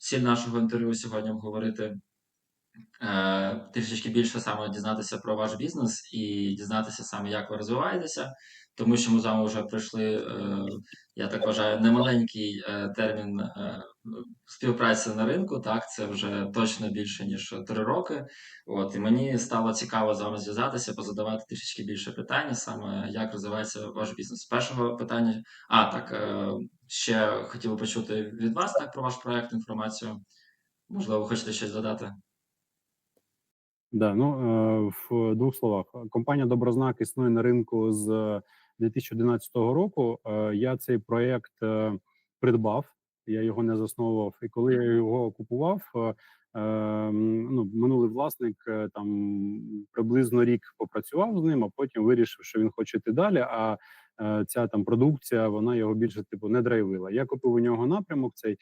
ціль нашого інтерв'ю сьогодні обговорити е, трішечки більше саме дізнатися про ваш бізнес і дізнатися саме, як ви розвиваєтеся, тому що ми з вами вже пройшли, е, я так вважаю, немаленький е, термін е, співпраці на ринку. Так, це вже точно більше ніж три роки. От і мені стало цікаво з вами зв'язатися, позадавати трішечки більше питань, саме як розвивається ваш бізнес. Першого питання, а так е, ще хотів почути від вас так про ваш проект інформацію. Можливо, хочете щось додати? Да, ну е, в двох словах. Компанія Добрознак існує на ринку з 2011 року. Е, Я цей проєкт е, придбав, я його не засновував. І коли я його купував, ну минулий власник там приблизно рік попрацював з ним, а потім вирішив, що він хоче йти далі. А ця там продукція вона його більше типу не драйвила. Я купив у нього напрямок цей.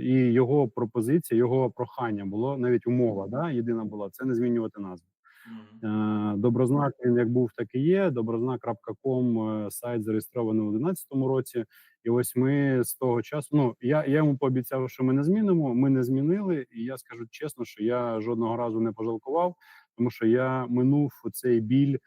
І його пропозиція, його прохання було навіть умова. Да, єдина була це не змінювати назву. Е, Добрознак він як був, так і є. Добрознак.ком е, сайт зареєстрований у 2011 році. І ось ми з того часу. Ну я, я йому пообіцяв, що ми не змінимо. Ми не змінили, і я скажу чесно, що я жодного разу не пожалкував, тому що я минув цей біль е,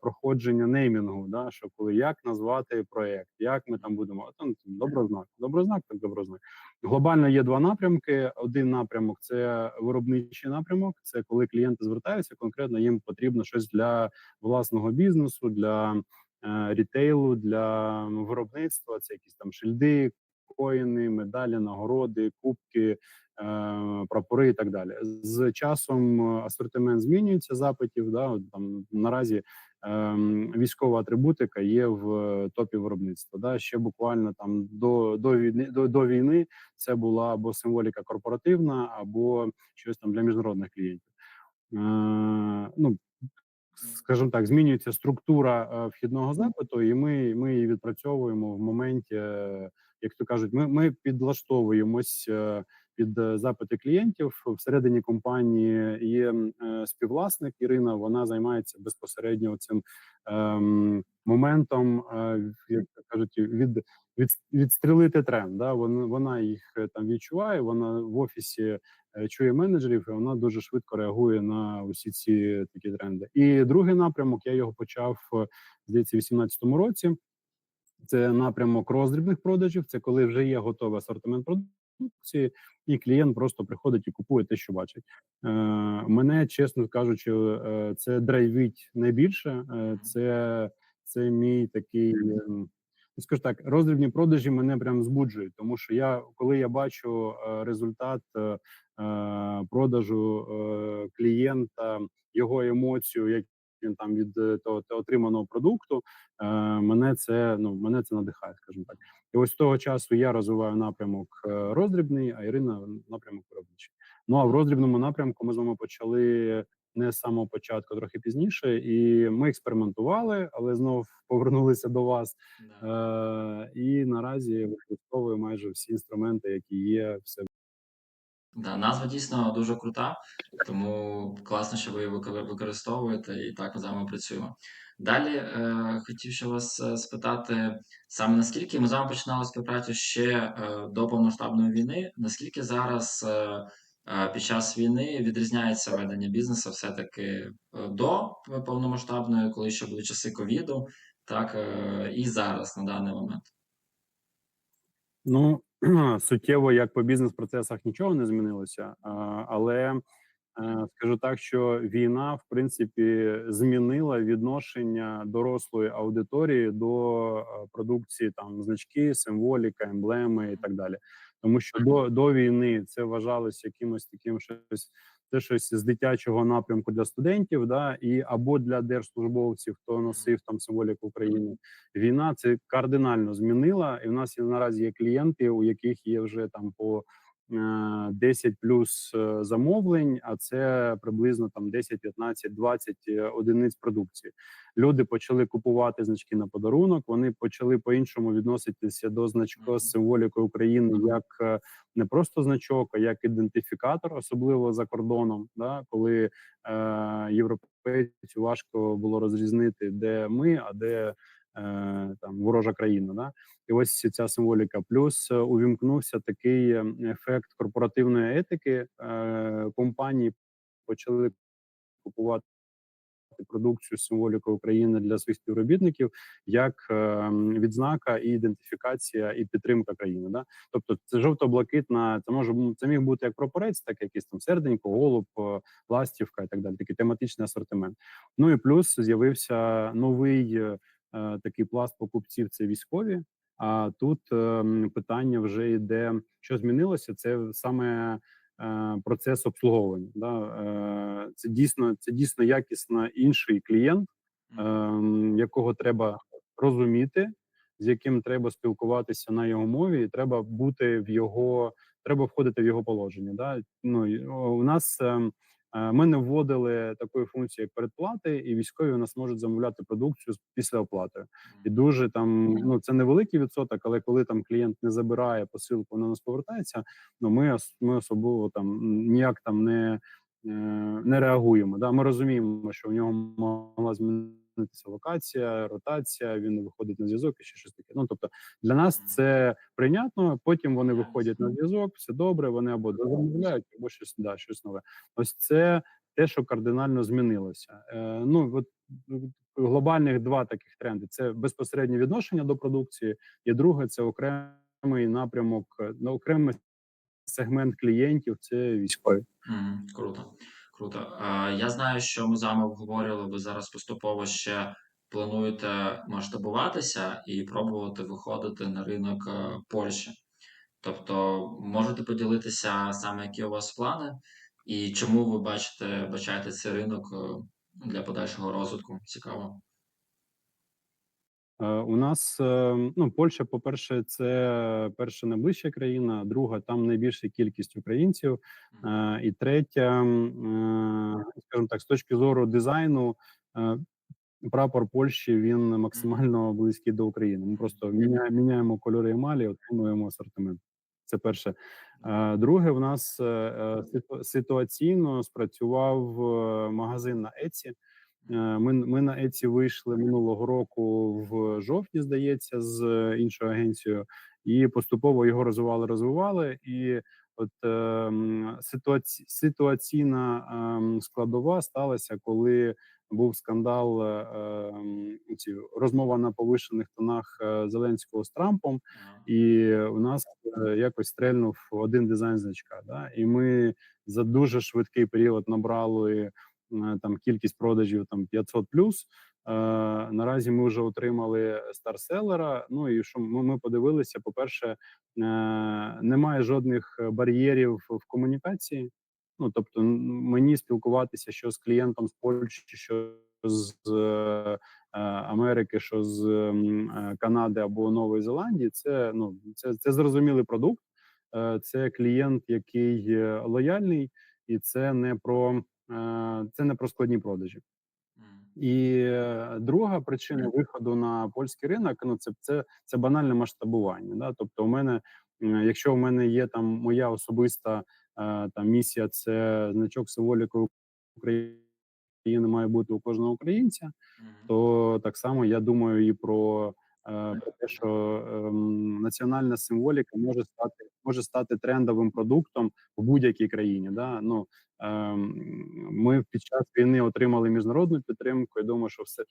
проходження неймінгу. Да, що коли як назвати проект, як ми там будемо там добрознак, добрознак, так добрознак. Глобально є два напрямки. Один напрямок це виробничий напрямок. Це коли клієнти звертаються, конкретно їм потрібно щось для власного бізнесу, для е, рітейлу, для виробництва. Це якісь там шильди, коїни, медалі, нагороди, кубки, е, прапори і так далі. З часом е, асортимент змінюється запитів. Да, от там наразі військова атрибутика є в топі виробництва. Да, ще буквально там до, до війни до, до війни це була або символіка корпоративна, або щось там для міжнародних клієнтів. Е, ну, скажімо так, змінюється структура е, вхідного запиту, і ми, ми її відпрацьовуємо в моменті, е, як то кажуть, ми, ми підлаштовуємось е, під е, запити клієнтів. Всередині компанії є е, співвласник Ірина. Вона займається безпосередньо цим ем, моментом, е, як кажуть, від, від відстрілити тренд. Да? Вона, вона їх там відчуває. Вона в офісі чує менеджерів, і вона дуже швидко реагує на усі ці такі тренди. І другий напрямок я його почав здається, в 2018 році. Це напрямок роздрібних продажів. Це коли вже є готовий асортимент продукції, і клієнт просто приходить і купує те, що бачить. Е, мене, чесно кажучи, е, це драйвить найбільше. Е, це, це мій такий. ем, ну, Скажу так, роздрібні продажі мене прям збуджують, тому що я, коли я бачу е, результат продажу клієнта, його емоцію, як він там від е, того, отриманого продукту, е, мене це ну мене це надихає, скажімо так. І ось з того часу я розвиваю напрямок е, роздрібний, а Ірина напрямок виробничий. Ну а в роздрібному напрямку ми з вами почали не з самого початку, трохи пізніше, і ми експериментували, але знов повернулися до вас. Е, і наразі використовую майже всі інструменти, які є в себе. Да, назва дійсно дуже крута, тому класно, що ви її використовуєте і так з вами працюємо. Далі е, хотів ще вас е, спитати саме наскільки ми з вами починали співпрацю ще е, до повномасштабної війни. Наскільки зараз е, е, під час війни відрізняється ведення бізнесу все-таки е, до повномасштабної, коли ще були часи ковіду, так е, і зараз на даний момент. Ну суттєво, як по бізнес-процесах нічого не змінилося, але е, скажу так, що війна в принципі змінила відношення дорослої аудиторії до е, продукції там значки, символіка, емблеми і так далі. Тому що до, до війни це вважалось якимось таким щось. Це щось з дитячого напрямку для студентів, да і або для держслужбовців, хто носив там символіку України. Війна це кардинально змінила, і в нас є наразі є клієнти, у яких є вже там по 10 плюс е, замовлень, а це приблизно там 10, 15, 20 е, одиниць продукції. Люди почали купувати значки на подарунок. Вони почали по-іншому відноситися до значка з символікою України як е, не просто значок, а як ідентифікатор, особливо за кордоном, да, коли е, європейцю важко було розрізнити, де ми, а де е, там ворожа країна. Да? І ось ця символіка. Плюс е, увімкнувся такий е, ефект корпоративної етики. Е, компанії почали купувати продукцію з України для своїх співробітників як е, відзнака і ідентифікація і підтримка країни. Да? Тобто, це жовто-блакитна, це може це міг бути як прапорець, так якийсь там серденько, голуб, е, ластівка і так далі. Такий тематичний асортимент. Ну і плюс з'явився новий е, е, такий пласт покупців. Це військові. А тут е, питання вже йде, що змінилося. Це саме е, процес обслуговування. Да? Е, Це дійсно це дійсно якісно інший клієнт, якого треба розуміти, з яким треба спілкуватися на його мові, і треба бути в його, треба входити в його положення. Да? Ну у нас ем, е, ми не вводили такої функції, як передплати, і військові у нас можуть замовляти продукцію після оплати. І дуже там ну це невеликий відсоток, але коли там клієнт не забирає посилку, вона нас повертається. Ну ми ми особливо там ніяк там не, е, не реагуємо. Да, ми розуміємо, що в нього могла змінитися локація, ротація. Він не виходить на зв'язок і ще щось таке. Ну тобто для нас це прийнятно. Потім вони виходять на зв'язок, все добре. Вони або замовляють, або щось да, щось нове. Ось це те, що кардинально змінилося. Е, ну от глобальних два таких тренди: це безпосереднє відношення до продукції, і друге це окремий напрямок, е, ну, окремий сегмент клієнтів. Це військові. Мгм. Круто, круто. Я знаю, що ми з вами обговорювали, ви зараз поступово ще плануєте масштабуватися і пробувати виходити на ринок е, Польщі. Тобто, можете поділитися саме, які у вас плани, і чому ви бачите, бачаєте цей ринок е, для подальшого розвитку? Цікаво. Е, У нас е, ну Польща, по-перше, це перша найближча країна. Друга там найбільша кількість українців. Е, І третя, скажімо так, з точки зору дизайну, прапор Польщі він максимально близький до України. Ми просто міняємо кольори емалі, отримуємо асортимент. Це перше. Друге, в нас ситу- ситуаційно спрацював магазин на Еці. Е, Ми ми на Еці вийшли минулого року в жовтні, здається, з е, іншою агенцією, і поступово його розвивали, розвивали. І от ем, ситуаці, ситуаційна ем, складова сталася, коли був скандал. е, ем, ці розмова на повишених тонах е, Зеленського з Трампом. І у нас е, якось стрельнув один дизайн значка. Да? І ми за дуже швидкий період набрали е, там кількість продажів там 500 плюс. Е, наразі ми вже отримали старселера. Ну і що ми, подивилися? По перше, е, немає жодних бар'єрів в комунікації. Ну тобто, мені спілкуватися що з клієнтом з Польщі, що з е, е, Америки, що з е, Канади або Нової Зеландії, це ну це, це зрозумілий продукт. Е, Це клієнт, який е, лояльний, і це не про е, це не про складні продажі. І е, друга причина виходу на польський ринок ну це це, це банальне масштабування. Да? Тобто, у мене, е, якщо у мене є там моя особиста е, там місія, це значок символіки України має бути у кожного українця то так само я думаю і про, е, про те, що ем, національна символіка може стати може стати трендовим продуктом в будь-якій країні. Да? Ну ем, ми під час війни отримали міжнародну підтримку. Я думаю, що все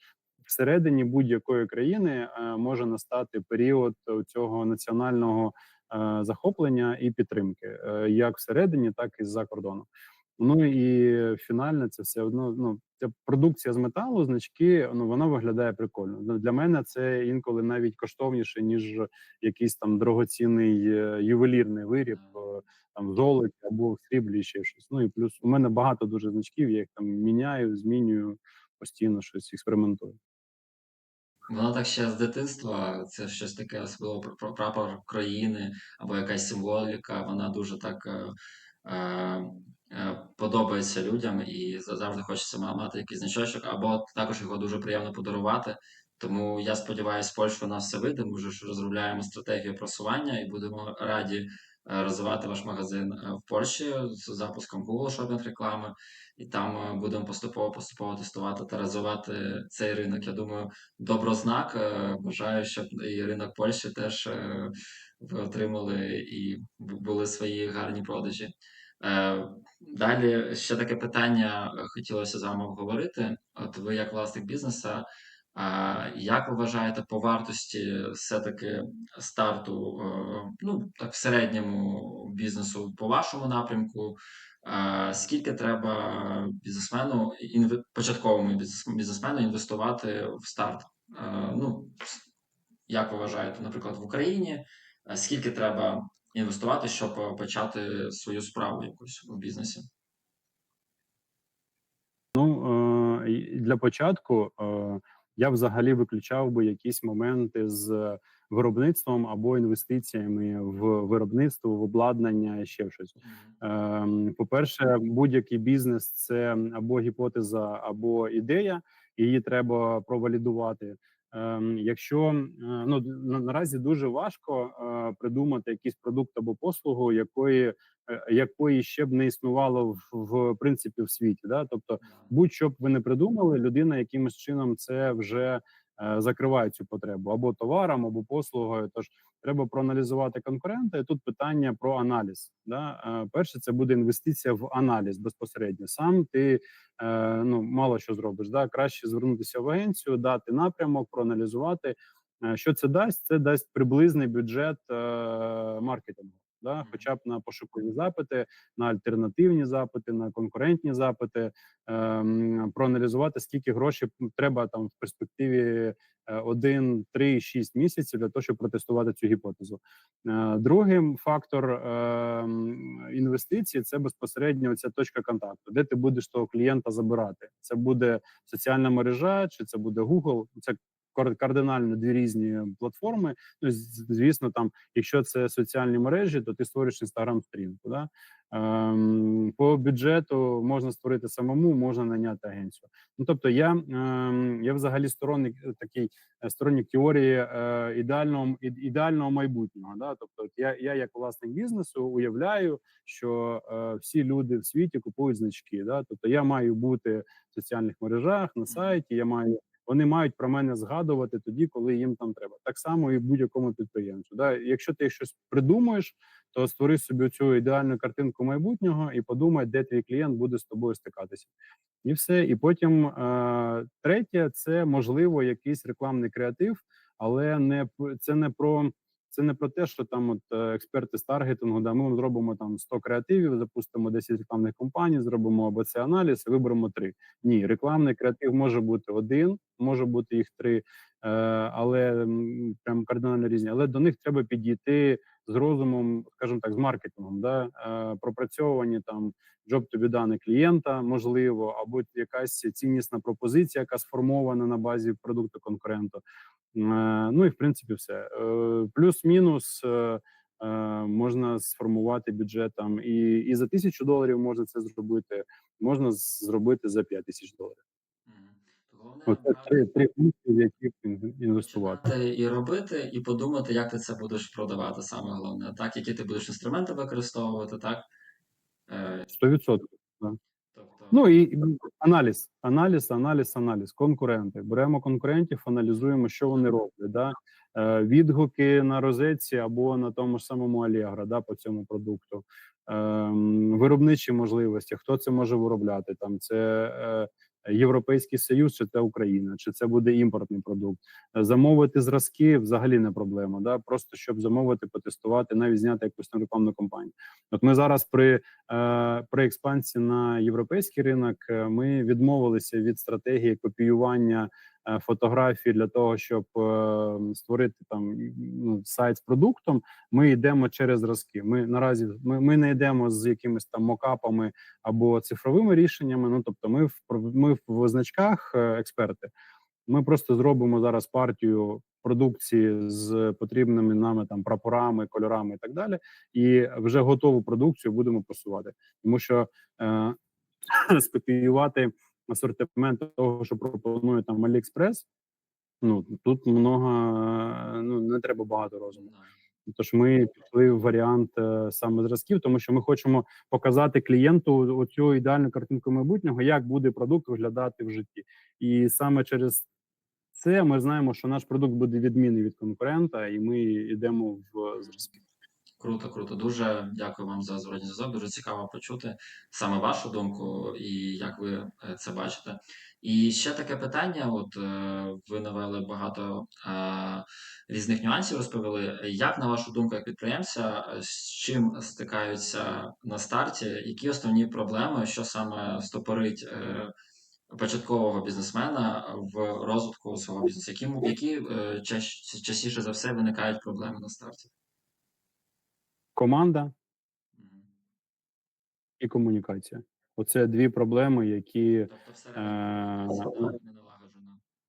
всередині будь-якої країни е, може настати період цього національного е, захоплення і підтримки, е, як всередині, так і за кордоном. Ну і фінально це все одно. Ну ця продукція з металу, значки. Ну вона виглядає прикольно. Ну, для мене це інколи навіть коштовніше ніж якийсь там дорогоцінний е, ювелірний виріб, е, там золоті або сріблі, ще щось. Ну і плюс у мене багато дуже значків. Я їх там міняю, змінюю постійно щось експериментую. Воно так ще з дитинства, це щось таке, особливо пр- пр- прапор країни або якась символіка, вона дуже так е, подобається людям і за- завжди хочеться мати якийсь значочок, або також його дуже приємно подарувати. Тому я сподіваюся, Польща у нас все вийде. Ми вже розробляємо стратегію просування і будемо раді е, розвивати ваш магазин е, в Польщі з запуском Google Shopping реклами, і там е, будемо поступово поступово тестувати та розвивати цей ринок. Я думаю, добрознак. Е, Бажаю, щоб і ринок Польщі теж е, ви отримали і були свої гарні продажі. Е, Далі ще таке питання е, хотілося з вами обговорити. От ви, як власник бізнесу, як ви вважаєте по вартості все-таки старту, е, ну так в середньому бізнесу по вашому напрямку? Е, Скільки треба бізнесмену початковому бізнесмену інвестувати в старт? Е, Ну, як ви вважаєте, наприклад, в Україні, скільки треба інвестувати, щоб почати свою справу якусь у бізнесі? Ну для початку я взагалі виключав би якісь моменти з виробництвом або інвестиціями в виробництво, в обладнання, ще щось. Ем, По-перше, будь-який бізнес це або гіпотеза, або ідея, її треба провалідувати. Ем, Якщо е, ну наразі дуже важко е, придумати якийсь продукт або послугу, якої е, якої ще б не існувало в, в принципі в світі. Да? Тобто, будь-що б ви не придумали, людина якимось чином це вже закриває цю потребу або товаром, або послугою. Тож треба проаналізувати конкурента. І тут питання про аналіз. Да? Е, перше, це буде інвестиція в аналіз безпосередньо. Сам ти е, ну мало що зробиш. Да? Краще звернутися в агенцію, дати напрямок, проаналізувати. Е, Що це дасть? Це дасть приблизний бюджет маркетингу. Да, хоча б на пошукові запити, на альтернативні запити, на конкурентні запити, ем, проаналізувати, скільки грошей треба там в перспективі е, 1, 3, 6 місяців для того, щоб протестувати цю гіпотезу. Е, Другим фактор ем, інвестицій це безпосередньо ця точка контакту, де ти будеш того клієнта забирати. Це буде соціальна мережа, чи це буде Google. Це кардинально дві різні платформи. Ну звісно, там, якщо це соціальні мережі, то ти створюєш інстаграм сторінку. Да? Ем, по бюджету можна створити самому, можна наняти агенцію. Ну тобто, я, ем, я взагалі сторонник е, такий е, сторонник теорії е, ідеального і- ідеального майбутнього. Да? Тобто, я, я як власник бізнесу уявляю, що е, всі люди в світі купують значки. Да? Тобто я маю бути в соціальних мережах на сайті. Я маю вони мають про мене згадувати тоді, коли їм там треба. Так само і будь-якому підприємцю. Да? Якщо ти щось придумуєш, то створи собі цю ідеальну картинку майбутнього і подумай, де твій клієнт буде з тобою стикатися. І все. І потім е, третє, це можливо якийсь рекламний креатив, але не це не про це не про те, що там от е, експерти з таргетингу, да, ми зробимо там 100 креативів, запустимо 10 рекламних компаній, зробимо АБЦ аналіз і виберемо три. Ні, рекламний креатив може бути один, може бути їх три, е, але прям кардинально різні. Але до них треба підійти з розумом, скажімо так, з маркетингом, да, е, пропрацьовані там to be done клієнта, можливо, або якась ціннісна пропозиція, яка сформована на базі продукту конкуренту. Е, Ну і в принципі, все Е, плюс-мінус. е, Можна сформувати бюджет там і, і за тисячу доларів можна це зробити, можна зробити за 5 тисяч доларів. Головне Оце три, три пункти, в які інвестувати. і робити, і подумати, як ти це будеш продавати. Саме головне, так, які ти будеш інструменти використовувати, так. Е, 100%. Ну і і аналіз, аналіз, аналіз, аналіз. Конкуренти. Беремо конкурентів, аналізуємо, що вони роблять. Да? Е, відгуки на розетці або на тому ж самому Allegro, да, по цьому продукту. Ем, виробничі можливості, хто це може виробляти? Там це е, Європейський Союз, чи це Україна, чи це буде імпортний продукт. Е, Замовити зразки взагалі не проблема. Да? Просто щоб замовити, потестувати, навіть зняти якусь там рекламну кампанію. От ми зараз при е, при експансії на європейський ринок е, ми відмовилися від стратегії копіювання е, фотографій для того, щоб е, створити там ну, сайт з продуктом. Ми йдемо через зразки. Ми наразі ми, ми не йдемо з якимись там мокапами або цифровими рішеннями. Ну тобто, ми в ми в значках е, експерти. Ми просто зробимо зараз партію продукції з потрібними нами там прапорами, кольорами і так далі, і вже готову продукцію будемо просувати, тому що е, скопіювати асортимент того, що пропонує там AliExpress, Ну тут много е, ну не треба багато розуму. Тож ми пішли в варіант е, саме зразків, тому що ми хочемо показати клієнту оцю ідеальну картинку майбутнього, як буде продукт виглядати в житті, і саме через це ми знаємо, що наш продукт буде відмінний від конкурента, і ми йдемо в зразки. Круто, круто. Дуже дякую вам за зворотній зв'язок. Дуже цікаво почути саме вашу думку і як ви е, це бачите. І ще таке питання: от е, ви навели багато е, різних нюансів, розповіли. Як на вашу думку, як підприємця, з чим стикаються на старті? Які основні проблеми, що саме стопорить е, початкового бізнесмена в розвитку свого бізнесу? Які, які е, чаще- частіше за все виникають проблеми на старті? Команда і комунікація. Оце дві проблеми, які Тобто всередині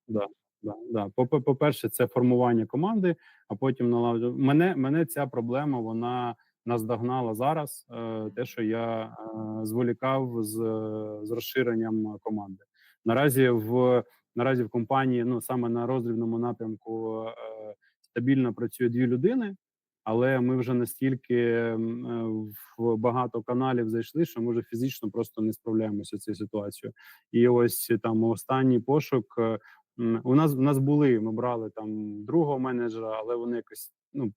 Е. Да, да. По- По-перше, це формування команди, а потім налагоджу. Мене, мене ця проблема вона наздогнала зараз. Е, те, що я е, зволікав з, з розширенням команди. Наразі в наразі в компанії, ну саме на роздрібному напрямку, е, стабільно працює дві людини. Але ми вже настільки е, в багато каналів зайшли, що ми вже фізично просто не справляємося з цією ситуацією. І ось там останній пошук е, У нас у нас були. Ми брали там другого менеджера, але вони якось ну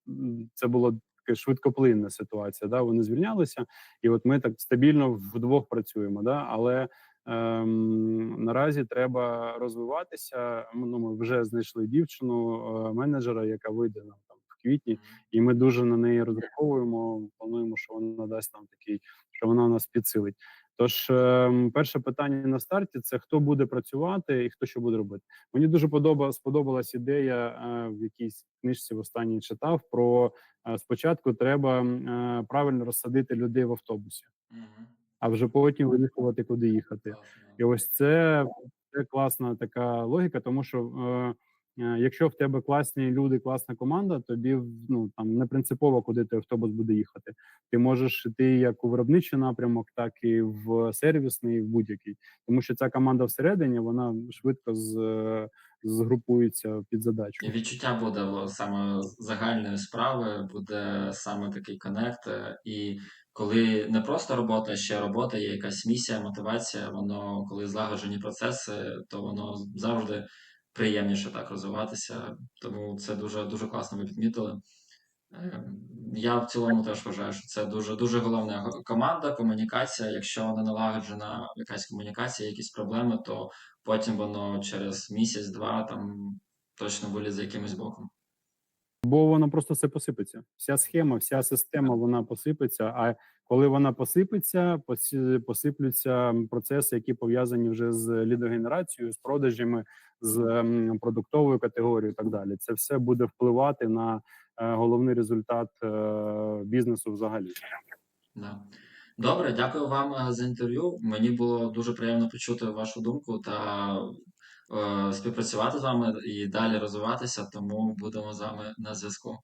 це було таке швидкоплинна ситуація. Да, вони звільнялися, і от ми так стабільно вдвох працюємо. Да, але ем, наразі треба розвиватися. Ну, ми вже знайшли дівчину е, менеджера, яка вийде нам квітні, і ми дуже на неї розраховуємо. Плануємо, що вона дасть нам такий, що вона нас підсилить. Тож, ем, перше питання на старті це хто буде працювати і хто що буде робити. Мені дуже подоба, сподобалась ідея е, в якійсь книжці в останній читав про е, спочатку треба е, правильно розсадити людей в автобусі, а вже потім вирішувати, куди їхати. І ось це, це класна така логіка, тому що якщо в тебе класні люди, класна команда, тобі ну там не принципово, куди той автобус буде їхати. Ти можеш йти як у виробничий напрямок, так і в сервісний, в будь-який, тому що ця команда всередині вона швидко з, е, згрупується під задачу. Відчуття буде саме загальної справи, буде саме такий коннект. е, І коли не просто робота, ще робота, є якась місія, мотивація, воно коли злагоджені процеси, то воно завжди приємніше так розвиватися. Тому це дуже дуже класно ви підмітили. Е, Я в цілому теж вважаю, що це дуже дуже головна команда, комунікація. Якщо не налагоджена якась комунікація, якісь проблеми, то потім воно через місяць-два там точно вилізе якимось боком. Бо воно просто все посипеться. Вся схема, вся система вона посипеться. А коли вона посипеться, посиплються процеси, які пов'язані вже з лідогенерацією, з продажами, з ем, продуктовою категорією, і так далі. Це все буде впливати на е, головний результат е, бізнесу взагалі. Добре, дякую вам е, за інтерв'ю. Мені було дуже приємно почути вашу думку та співпрацювати з вами і далі розвиватися, тому будемо з вами на зв'язку.